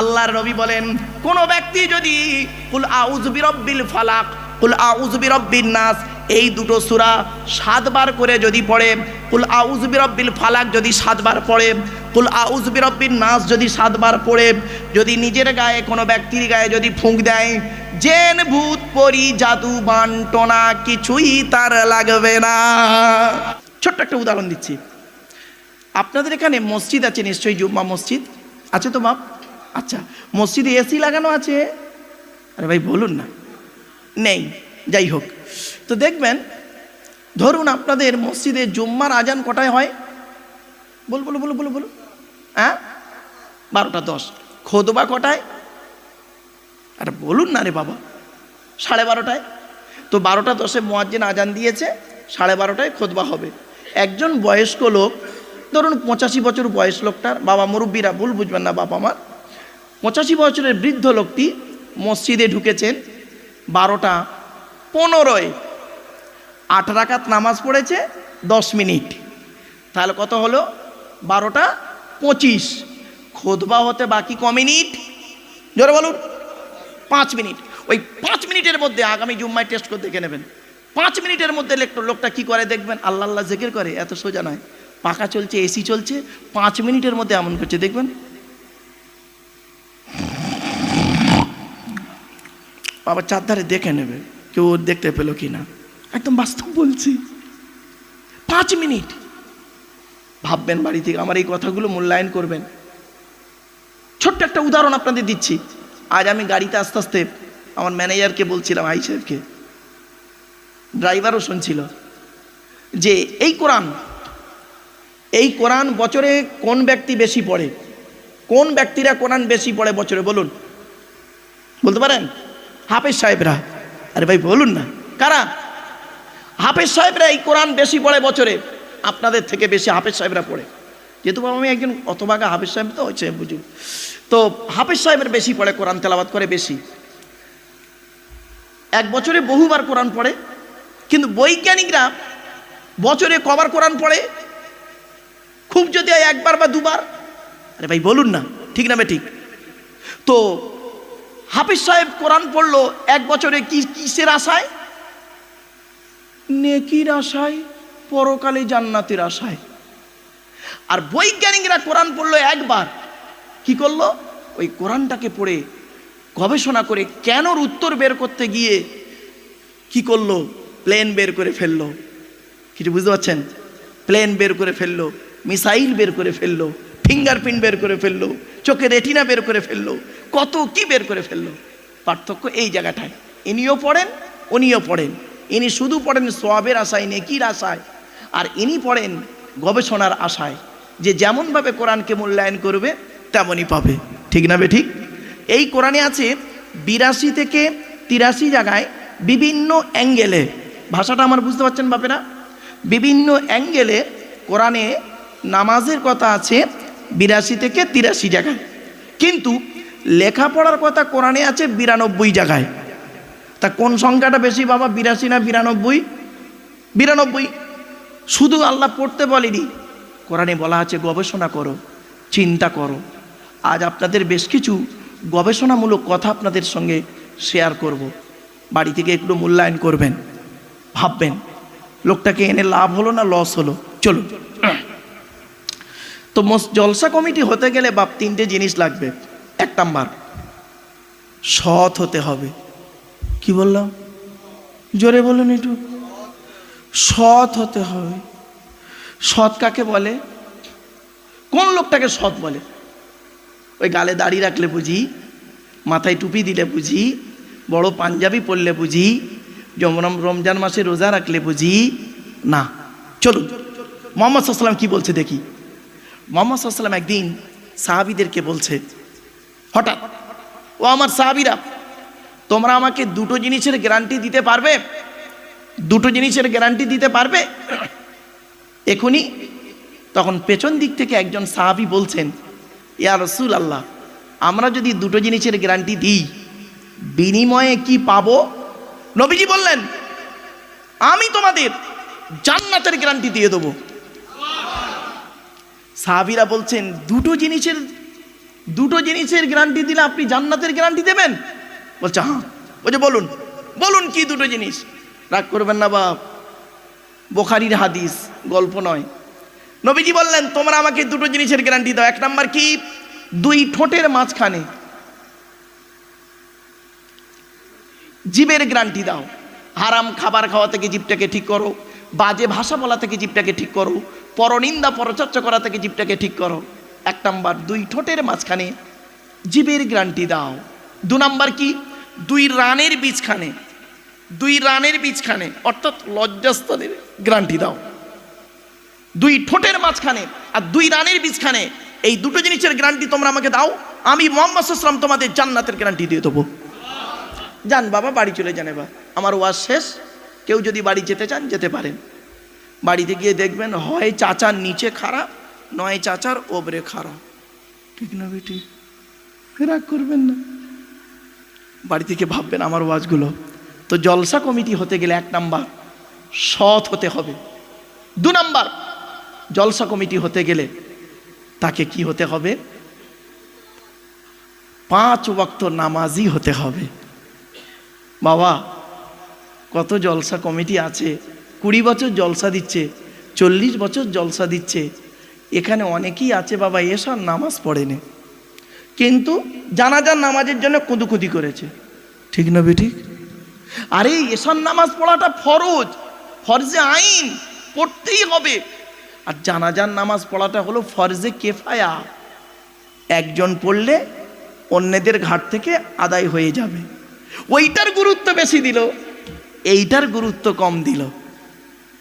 আল্লাহর নবী বলেন, কোন ব্যক্তি যদি কুল আউযু বিরব্বিল ফালাক, কুল আউযু বিরব্বিন নাস, এই দুটো সুরা সাতবার করে যদি পড়ে, কুল আউযু বিরব্বিল ফালাক যদি সাতবার পড়ে, কুল আউজ বিরব্বিন নাস যদি সাতবার পড়ে, যদি নিজের গায়ে কোনো ব্যক্তির গায়ে যদি ফুঁক দেয়, জেন ভূত, পরি, জাদু বান্টনা কিছুই তার লাগবে না। ছোট্ট একটা উদাহরণ দিচ্ছি। আপনাদের এখানে মসজিদ আছে নিশ্চয়ই, জুম্মা মসজিদ? আছে তো বাপ? আচ্ছা মসজিদে এসি লাগানো আছে? আরে ভাই, বলুন না। নেই, যাই হোক। তো দেখবেন, ধরুন আপনাদের মসজিদে জুম্মার আজান কটায় হয়? বল, বলো বলো বলো বলো। হ্যাঁ? বারোটা দশ। খোদবা কটায়? আরে বলুন না রে বাবা। সাড়ে বারোটায়। তো বারোটা দশে মোয়াজ্জিন আজান দিয়েছে, সাড়ে বারোটায় খোদবা হবে। একজন বয়স্ক লোক, ধরুন পঁচাশি বছর বয়স লোকটার, বাবা মুরব্বীরা, ভুল বুঝবেন না বাবা আমার পঁচাশি বছরের বৃদ্ধ লোকটি মসজিদে ঢুকেছেন, বারোটা পনেরোয়। আট রাকাত নামাজ পড়েছে, দশ মিনিট। তাহলে কত হলো? বারোটা পঁচিশ। খোদবা হতে বাকি ক মিনিট? জোরে বলুন, পাঁচ মিনিট। ওই পাঁচ মিনিটের মধ্যে আগামী জুম্মায় টেস্ট করে দেখে নেবেন। পাঁচ মিনিটের মধ্যে লেকটো- লোকটা কি করে দেখবেন? আল্লাহ আল্লাহ জেকের করে, এত সোজা নয়। পাখা চলছে, এসি চলছে, পাঁচ মিনিটের মধ্যে এমন করছে, দেখবেন? আবার চারধারে দেখে নেবে, কেউ দেখতে পেল কি না একদম বাস্তব বলছি। পাঁচ মিনিট। ভাববেন বাড়ি থেকে, আমার এই কথাগুলো মূল্যায়ন করবেন। ছোট্ট একটা উদাহরণ আপনাদের দিচ্ছি। আজ আমি গাড়িতে আস্তে আস্তে আমার ম্যানেজারকে বলছিলাম, আই সাহেবকে। ড্রাইভারও শুনছিল যে, এই কোরআন এই কোরআন বছরে কোন ব্যক্তি বেশি পড়ে? কোন ব্যক্তিরা কোরআন বেশি পড়ে বছরে? বলুন। বলতে পারেন? হাফেজ সাহেবরা, আরে ভাই বলুন না, কারা? হাফেজ সাহেবরা এই কোরআন বেশি পড়ে বছরে, আপনাদের থেকে বেশি হাফেজ সাহেবরা পড়ে। যেহেতু আমি একজন অতভাগা হাফেজ সাহেব তো হচ্ছে বুঝুন। তো হাফেজ সাহেবের বেশি পড়ে, কোরআন তেলাবাদ করে বেশি। এক বছরে বহুবার কোরআন পড়ে, কিন্তু বৈজ্ঞানিকরা বছরে কবার কোরআন পড়ে, খুব যদি একবার বা দুবার। আরে ভাই বলুন না, ঠিক না ঠিক? তো হাফিজ সাহেব কোরআন পড়ল, এক বছরে কি, কিসের আশায়? নেকির আশায়, পরকালে জান্নাতের আশায়। আর বৈজ্ঞানিকরা কোরআন পড়ল একবার। কি করল? ওই কোরআনটাকে পড়ে গবেষণা করে কেনর উত্তর বের করতে গিয়ে কি করল? প্লেন বের করে ফেলল। কিছু বুঝতে পারছেন? প্লেন বের করে ফেলল, মিসাইল বের করে ফেলল, ফিঙ্গারপ্রিন্ট বের করে ফেলল চোখে রেটিনা বের করে ফেলল কত কি বের করে ফেলল? পার্থক্য এই জায়গাটায়। ইনিও পড়েন, উনিও পড়েন। ইনি শুধু পড়েন সোয়াবের আশায়, নেকির আশায়। আর ইনি পড়েন গবেষণার আশায়, যে যেমনভাবে কোরআনকে মূল্যায়ন করবে, তেমনই পাবে। ঠিক না বে ঠিক? এই কোরআনে আছে বিরাশি থেকে তিরাশি জায়গায় বিভিন্ন অ্যাঙ্গেলে, ভাষাটা আমার বুঝতে পারছেন বাপেরা? বিভিন্ন অ্যাঙ্গেলে কোরআনে নামাজের কথা আছে বিরাশি থেকে তিরাশি জায়গায়। কিন্তু লেখাপড়ার কথা কোরআনে আছে বিরানব্বই জায়গায়। তা কোন সংখ্যাটা বেশি বাবা? বিরাশি না বিরানব্বই? বিরানব্বই। শুধু আল্লাহ পড়তে বলেনি। কোরআনে বলা আছে, গবেষণা করো, চিন্তা করো। আজ আপনাদের বেশ কিছু গবেষণামূলক কথা আপনাদের সঙ্গে শেয়ার করব। বাড়ি থেকে একটু মূল্যায়ন করবেন, ভাববেন। লোকটাকে এনে লাভ হলো না লস হলো? চলুন। তো জলসা কমিটি হতে গেলে বাপ তিনটে জিনিস লাগবে। এক নাম্বার, সৎ হতে হবে। কি বললাম? জোরে বলুন একটু। সৎ হতে হবে। সৎ কাকে বলে? কোন লোকটাকে সৎ বলে? ওই গালে দাড়ি রাখলে বুঝি, মাথায় টুপি দিলে বুঝি, বড় পাঞ্জাবি পরলে বুঝি যেমন রমজান মাসে রোজা রাখলে বুঝি, না। চলুন, মোহাম্মদ সাল্লাম কি বলছে দেখি। মোহাম্মদ সাল্লাম একদিন সাহাবিদেরকে বলছে হঠাৎ, ও আমার সাহাবিরা, তোমরা আমাকে দুটো জিনিসের গ্যারান্টি দিতে পারবে? দুটো জিনিসের গ্যারান্টি দিতে পারবে? এখনই তখন পেছন দিক থেকে একজন সাহাবি বলছেন, ইয়া রসুল আল্লাহ আমরা যদি দুটো জিনিসের গ্যারান্টি দিই, বিনিময়ে কি পাব? নবীজি বললেন, আমি তোমাদের জান্নাতের গ্যারান্টি দিয়ে দেবো। সাহাবিরা বলছেন, দুটো জিনিসের দুটো জিনিসের গ্যারান্টি দিলে আপনি জান্নাতের গ্যারান্টি দেবেন। বলছে হ্যাঁ। বলছে বলুন বলুন কি দুটো জিনিস? রাগ করবেন না বাপ, বোখারির হাদিস, গল্প নয়। নবীজি বললেন, তোমরা আমাকে দুটো জিনিসের গ্যারান্টি দাও। এক নাম্বার কি? দুই ঠোঁটের মাঝখানে জীবের গ্যারান্টি দাও। হারাম খাবার খাওয়া থেকে জীবটাকে ঠিক করো, বাজে ভাষা বলা থেকে জীবটাকে ঠিক করো, পরনিন্দা পরচর্চা করা থেকে জীবটাকে ঠিক করো। এক নাম্বার দুই ঠোঁটের মাঝখানে জীবের গ্যারান্টি দাও। দু নাম্বার কি? দুই রানের বীজখানে, দুই রানের বীজখানে, অর্থাৎ লজ্জাস্থানের গ্যারান্টি দাও। দুই ঠোঁটের মাঝখানে আর দুই রানের বীজখানে, এই দুটো জিনিসের গ্যারান্টি তোমরা আমাকে দাও, আমি মোহাম্মদ তোমাদের জান্নাতের গ্যারান্টি দিয়ে দেবো। যান বাবা, বাড়ি চলে যান এবার। আমার ওয়াজ শেষ। কেউ যদি বাড়ি যেতে চান, যেতে পারেন। বাড়িতে গিয়ে দেখবেন হয় চাচার নিচে খারাপ নয় চাচার ওপরে খারাপ ঠিক না বেটি? রাগ করবেন না। বাড়ি থেকে ভাববেন আমার ওয়াজগুলো। তো জলসা কমিটি হতে গেলে এক নাম্বার সৎ হতে হবে। দু নাম্বার জলসা কমিটি হতে গেলে তাকে কি হতে হবে? পাঁচ ওয়াক্ত নামাজি হতে হবে। বাবা কত জলসা কমিটি আছে। কুড়ি বছর জলসা দিচ্ছে চল্লিশ বছর জলসা দিচ্ছে। এখানে অনেকেই আছে, বাবা এসব নামাজ পড়েনি। কিন্তু জানাজার নামাজের জন্য কুদুকুদি করেছে। ঠিক না বেঠিক? আরে এসব নামাজ পড়াটা ফরজ, ফরজে আইন, পড়তেই হবে। আর জানাজার নামাজ পড়াটা হলো ফরজে কেফায়া। একজন পড়লে অন্যদের ঘাট থেকে আদায় হয়ে যাবে। ওইটার গুরুত্ব বেশি দিল, এইটার গুরুত্ব কম দিল।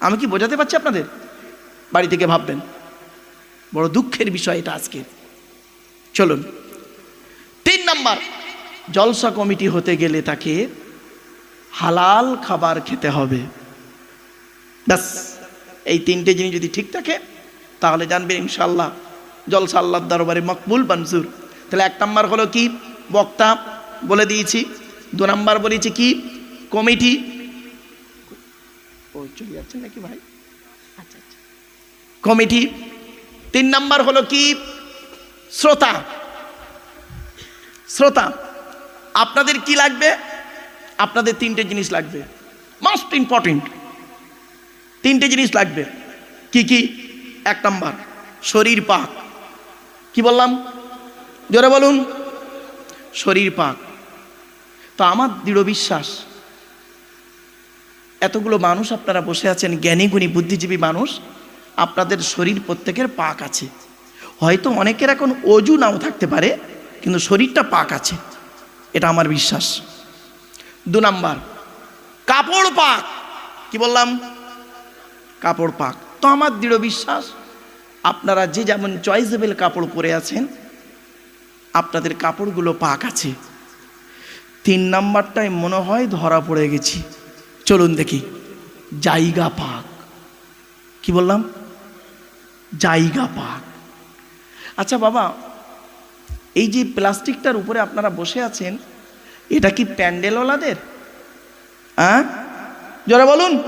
আমি কি বোঝাতে পারছি আপনাদের? বাড়ি থেকে ভাববেন। বড় দুঃখের বিষয় এটা আজকে। চলুন। তিন নাম্বার জলসা কমিটি হতে গেলে তাকে হালাল খাবার খেতে হবে। ব্যাস এই তিনটে জিনিস যদি ঠিক থাকে তাহলে জানবেন ইনশাল্লাহ জলসা আল্লাহর দরবারে মকবুল বানসুর তাহলে এক নাম্বার হলো কি? বক্তা বলে দিয়েছি। দু নাম্বার বলেছি কি? কমিটি। ও চলে যাচ্ছে নাকি ভাই? আচ্ছা আচ্ছা। কমিটি। তিন নাম্বার হলো কি? শ্রোতা। শ্রোতা, আপনাদের কি লাগবে? আপনাদের তিনটে জিনিস লাগবে। মোস্ট ইম্পর্টেন্ট তিনটে জিনিস লাগবে। কি কি? এক নাম্বার, শরীর পাক। কি বললাম? জোরে বলুন। শরীর পাক। তো আমার দৃঢ় বিশ্বাস, এতগুলো মানুষ আপনারা বসে আছেন জ্ঞানী গুণী বুদ্ধিজীবী মানুষ আপনাদের শরীর প্রত্যেকের পাক আছে। হয়তো অনেকের এখন অজু নাও থাকতে পারে, কিন্তু শরীরটা পাক আছে। এটা আমার বিশ্বাস। দু নাম্বার, কাপড় পাক। কি বললাম? কাপড় পাক। তো আমার দৃঢ় বিশ্বাস, আপনারা যে যেমন চয়েসেবেল কাপড় পরে আছেন, আপনাদের কাপড়গুলো পাক আছে। তিন নাম্বারটায় মনে হয় ধরা পড়ে গেছি। চলুন দেখি, জায়গা পাক। কি বললাম? জায়গা পাক আচ্ছা বাবা, এই যে প্লাস্টিকটার উপরে আপনারা বসে আছেন, এটা কি প্যান্ডেলওয়ালাদের? হ্যাঁ? জোরে বলুন।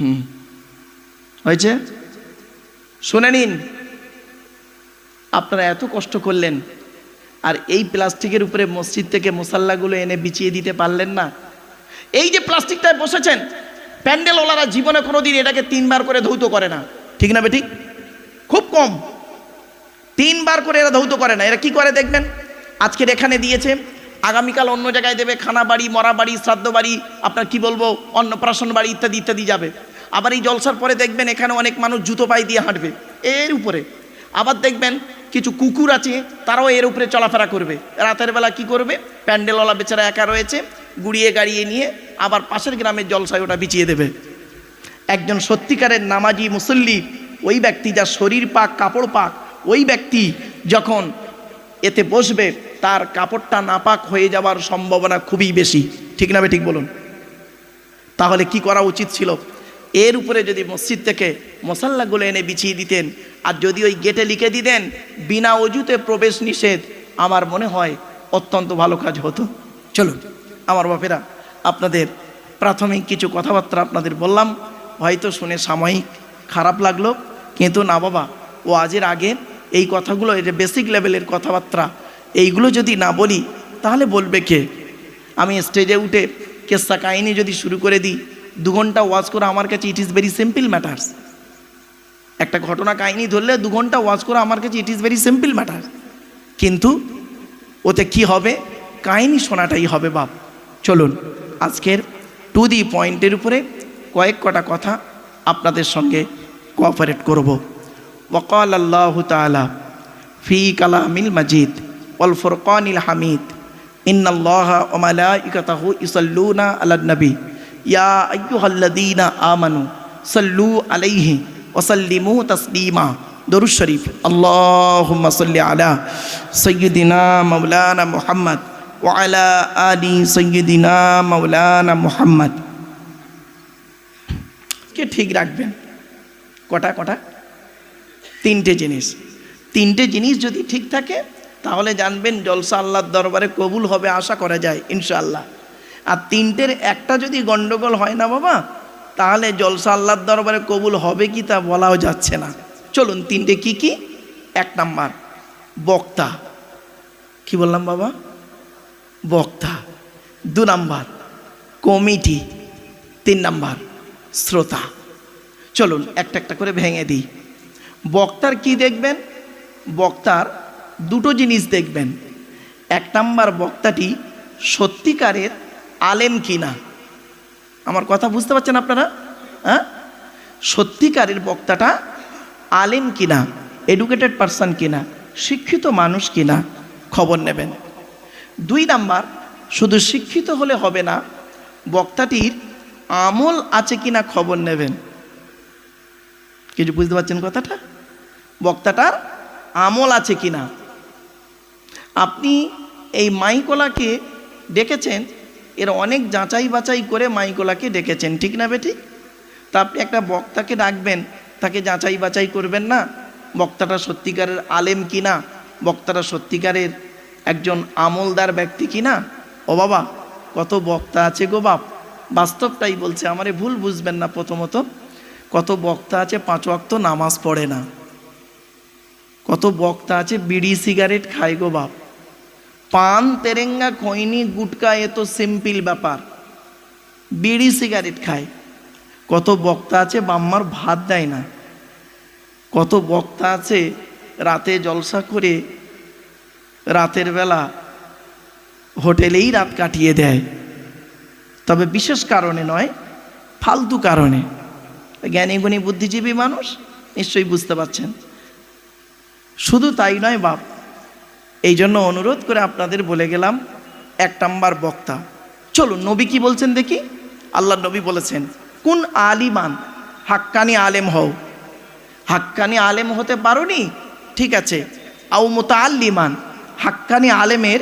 হুম। হয়েছে? শুনে নিন। আপনারা এত কষ্ট করলেন, আর এই প্লাস্টিকের উপরে মসজিদ থেকে মশাল্লাগুলো এনে বিছিয়ে দিতে পারলেন না। এই যে প্লাস্টিকটায় বসেছেন, প্যান্ডেলওয়ালারা জীবনে কোনোদিন এটাকে তিনবার করে ধৌত করে না। ঠিক না বেঠিক খুব কম। তিনবার করে এরা ধৌত করে না। এরা কি করে দেখবেন? আজকের এখানে দিয়েছে, আগামীকাল অন্য জায়গায় দেবে, খানা বাড়ি, মরা বাড়ি, শ্রাদ্ধ বাড়ি, আপনার কি বলব, অন্নপ্রাশন বাড়ি ইত্যাদি ইত্যাদি যাবে। আবার এই জলসার পরে দেখবেন এখানে অনেক মানুষ জুতো পায়ে দিয়ে হাঁটবে, এর উপরে। আবার দেখবেন কিছু কুকুর আছে, তারাও এর উপরে চলাফেরা করবে। রাতের বেলা কি করবে? প্যান্ডেলওয়ালা বেচারা একা রয়েছে, গুড়িয়ে গাড়িয়ে নিয়ে আবার পাশের গ্রামের জলসায় ওটা বিছিয়ে দেবে। একজন সত্যিকারের নামাজি মুসল্লি, ওই ব্যক্তি যার শরীর পাক, কাপড় পাক, ওই ব্যক্তি যখন এতে বসবে, তার কাপড়টা নাপাক হয়ে যাওয়ার সম্ভাবনা খুবই বেশি। ঠিক না ঠিক বলুন? তাহলে কি করা উচিত ছিল? এর উপরে যদি মসজিদ থেকে মশাল্লাগুলো এনে বিছিয়ে দিতেন, আর যদি ওই গেটে লিখে দিতেন, বিনা অজুতে প্রবেশ নিষেধ, আমার মনে হয় অত্যন্ত ভালো কাজ হতো। চলুন, আমার বাপেরা, আপনাদের প্রাথমিক কিছু কথাবার্তা আপনাদের বললাম। হয়তো শুনে সাময়িক খারাপ লাগল। কিন্তু না বাবা, ও আজের আগে এই কথাগুলো এটা বেসিক লেভেলের কথাবার্তা, এইগুলো যদি না বলি, তাহলে বলবে কে? আমি স্টেজে উঠে কেসা কাহিনী যদি শুরু করে দিই, দু ঘণ্টা ওয়াজ করা আমার কাছে it is very simple matters একটা ঘটনা কাহিনী ধরলে দু ঘণ্টা ওয়াজ করা আমার কাছে it is very simple matter কিন্তু ওতে কি হবে? কাহিনী শোনাটাই হবে বাপ। চলুন, আজকের টু দি পয়েন্টের উপরে কয়েক কটা কথা আপনাদের সঙ্গে কোঅপারেট করব। ওকাল আল্লাহ তালা ফি কালামিল মজিদ ওল ফুরকানিল হামিদ, ইন্নাল্লাহ ওমালাইকাতাহু ইসাল্লুনা আলান নবী, ইয়া আইয়ুহাল্লাযীনা আমানু সাল্লু আলাইহি ওয়াসাল্লিমু তাসলিমা। দরুদ শরীফ, আল্লাহুম্মা সাল্লি আলা সাইয়্যিদিনা মাওলানা মুহাম্মদ ওয়া আলি সাইয়্যিদিনা মাওলানা মুহাম্মদ। কে ঠিক রাখবেন। কটা কটা? তিনটে জিনিস। তিনটে জিনিস যদি ঠিক থাকে, তাহলে জানবেন জলসা আল্লাহর দরবারে কবুল হবে, আশা করা যায়, ইনশাআল্লাহ। আর তিনটের একটা যদি গন্ডগোল হয় না বাবা, তাহলে জলসা আল্লাহর দরবারে কবুল হবে কি তা বলাও যাচ্ছে না। চলুন, তিনটে কি কি? এক নাম্বার, বক্তা। কি বললাম বাবা? বক্তা। দু নাম্বার, কমিটি। তিন নাম্বার শ্রোতা। চলুন, একটা একটা করে ভেঙে দিই। বক্তার কি দেখবেন? বক্তার দুটো জিনিস দেখবেন। এক নাম্বার বক্তাটি সত্যিকারের আলেম কিনা? আমার কথা বুঝতে পারছেন আপনারা? হ্যাঁ? সত্যিকারের বক্তাটা আলেম কিনা? এডুকেটেড পারসন কিনা? শিক্ষিত মানুষ কিনা? খবর নেবেন। দুই নাম্বার, শুধু শিক্ষিত হলে হবে না, বক্তাটির আমল আছে কিনা খবর নেবেন? কিছু বুঝতে পারছেন কথাটা? বক্তাটার আমল আছে কিনা? আপনি এই মাইকোলাকে ডেকেছেন, এর অনেক যাচাই বাছাই করে মাইকোলাকে ডেকেছেন, ঠিক না বেটি তা আপনি একটা বক্তাকে ডাকবেন, তাকে যাচাই বাছাই করবেন না? বক্তাটা সত্যিকারের আলেম কিনা? বক্তাটা সত্যিকারের একজন আমলদার ব্যক্তি কিনা? ও বাবা, কত বক্তা আছে গো বাপ। বাস্তবটাই বলছে, আমারে ভুল বুঝবেন না প্রথমত, কত বক্তা আছে, পাঁচ ওয়াক্ত নামাজ পড়ে না। কত বক্তা আছে, বিড়ি সিগারেট খায় গো বাপ। পান, তেরেঙ্গা, খৈনি, গুটকা, এ তো সিম্পল ব্যাপার। বিড়ি সিগারেট খায়। কত বক্তা আছে, বাম্মার ভাত দেয় না। কত বক্তা আছে, রাতে জলসা করে রাতের বেলা হোটেলেই রাত কাটিয়ে দেয়। তবে বিশেষ কারণে নয়, ফালতু কারণে। জ্ঞানী, গুণী, বুদ্ধিজীবী মানুষ নিশ্চয়ই বুঝতে পারছেন। শুধু তাই নয় বাপ, এই জন্য অনুরোধ করে আপনাদের বলে গেলাম, এক নাম্বার বক্তা। চলুন, নবী কি বলছেন দেখি? আল্লাহ নবী বলেছেন, কোন আলিমান, হাক্কানি আলেম হও। হাক্কানি আলেম হতে পারোনি? ঠিক আছে। আও মোতাল্লিমান হাক্কানি আলেমের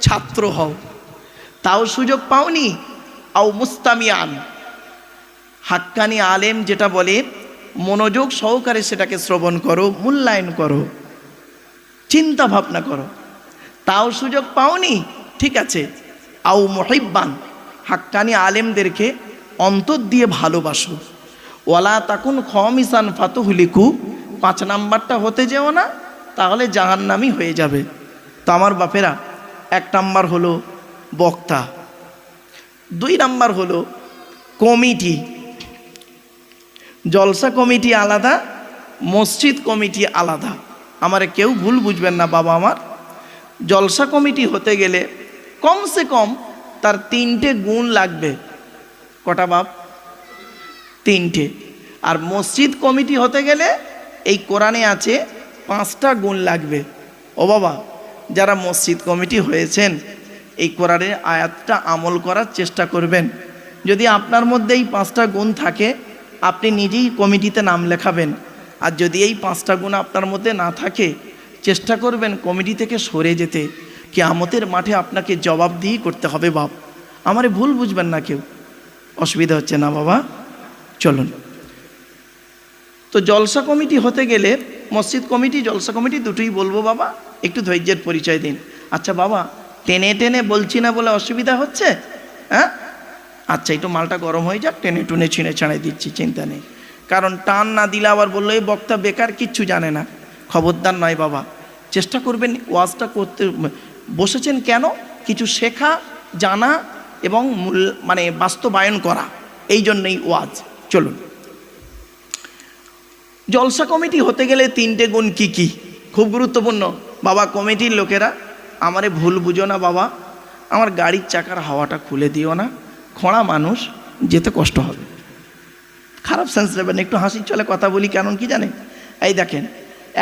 ছাত্র হও। তাও সুযোগ পাওনি? আও মুস্তামিয়ান। হাক্কানি আলেম যেটা বলে, মনোযোগ সহকারে সেটাকে শ্রবণ করো, মূল্যায়ন করো, চিন্তা ভাবনা করো। তাও সুযোগ পাওনি? ঠিক আছে। আও মহিব্বান। হাক্কানি আলেমদেরকে অন্তর দিয়ে ভালোবাসো। ওয়ালা তাকুন খমিসান ফাতুহলিকু। পাঁচ নাম্বারটা হতে যেও না, তাহলে জাহান্নামি হয়ে যাবে। তো আমার বাপেরা, এক নাম্বার হলো বক্তা। দুই নাম্বার হলো কমিটি। জলসা কমিটি আলাদা, মসজিদ কমিটি আলাদা। আমারে কেউ ভুল বুঝবেন না বাবা আমার। জলসা কমিটি হতে গেলে কমসে কম তার তিনটে গুণ লাগবে। কটা বাপ? তিনটে। আর মসজিদ কমিটি হতে গেলে এই কোরআনে আছে পাঁচটা গুণ লাগবে। ও বাবা, যারা মসজিদ কমিটি হয়েছেন এই কোরআনের আয়াতটা আমল করার চেষ্টা করবেন। যদি আপনার মধ্যে এই পাঁচটা গুণ থাকে, আপনি নিজেই কমিটিতে নাম লেখাবেন। আর যদি এই পাঁচটা গুণ আপনার মধ্যে না থাকে, চেষ্টা করবেন কমিটি থেকে সরে যেতে। কি আমতের মাঠে আপনাকে জবাবদিহি করতে হবে বাপ। আমারে ভুল বুঝবেন না কেউ। অসুবিধা হচ্ছে না বাবা। চলুন। তো জলসা কমিটি হতে গেলে মসজিদ কমিটি, জলসা কমিটি দুটোই বলব বাবা। একটু ধৈর্যের পরিচয় দিন। আচ্ছা বাবা টেনে টেনে বলছি না বলে অসুবিধা হচ্ছে? হ্যাঁ? আচ্ছা একটু মালটা গরম হয়ে যাক, টেনে টুনে ছিঁড়ে ছাড়াই দিচ্ছি, চিন্তা নেই। কারণ টান না দিলে আবার বলল, এই বক্তা বেকার, কিচ্ছু জানে না। খবরদার নয় বাবা। চেষ্টা করবেন ওয়াজটা করতে, বসেছেন কেন? কিছু শেখা, জানা এবং মানে বাস্তবায়ন করা। এই জন্যই ওয়াজ। চলুন। জলসা কমিটি হতে গেলে তিনটে গুণ কি কি? খুব গুরুত্বপূর্ণ। বাবা, কমিটির লোকেরা আমারে ভুল বুঝো না বাবা। আমার গাড়ির চাকার হাওয়াটা খুলে দিও না। খোঁড়া মানুষ, যেতে কষ্ট হবে। খারাপ সেন্স নেবেন একটু হাসির চলে কথা বলি কেন কি জানেন এই দেখেন,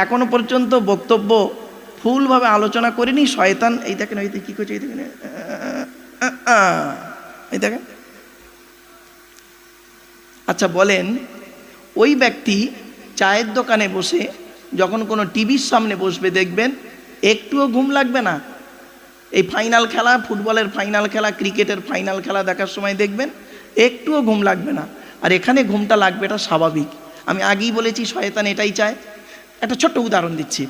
এখনও পর্যন্ত বক্তব্য ফুলভাবে আলোচনা করিনি, শয়তান, এই দেখেন এই কী করছে, এই দেখেন এই দেখেন। আচ্ছা বলেন, ওই ব্যক্তি চায়ের দোকানে বসে যখন কোনো টিভির সামনে বসবে দেখবেন, একটুও ঘুম লাগবে না এই ফাইনাল খেলা, ফুটবলের ফাইনাল খেলা, ক্রিকেটের ফাইনাল খেলা দেখার সময় দেখবেন, একটুও ঘুম লাগবে না। আর এখানে ঘুমটা লাগবে এটা স্বাভাবিক। আমি আগেই বলেছি, শয়তান এটাই চায়। একটা ছোট্ট উদাহরণ দিচ্ছি।